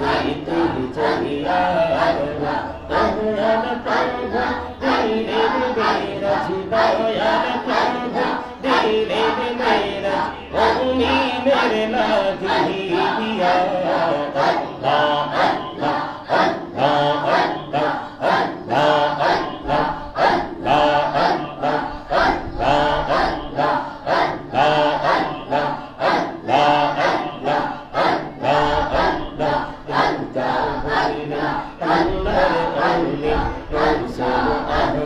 যেতে চলি তোমরা প্রভু দিলে মেরাজ দয়াল প্রভু দিলে মেরাজ অগ্নি মেরে না দিয়া। আল্লাহ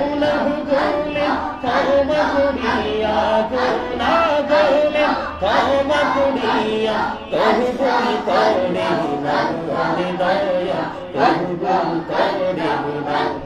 গৌলা গৌলে তওবা করিয়া গৌলা গৌলে তওবা করিয়া তহু গুণ করে নাম দয়া তহু গুণ করে নাম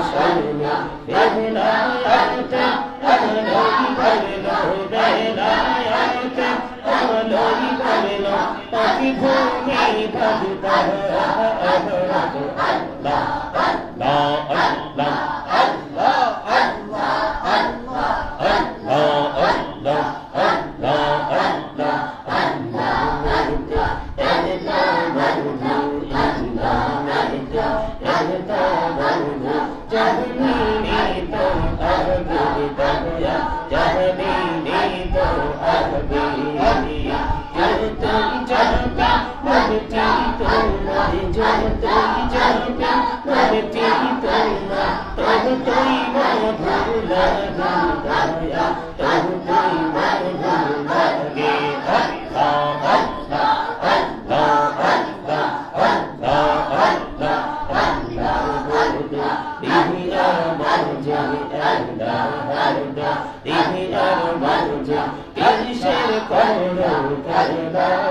وصلنا لولا أنت أهلا بلنا هدينا أنت أهلا بلنا وفي كوني قد تهرأت ya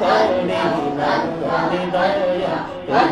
thôi đi thì nào đi tới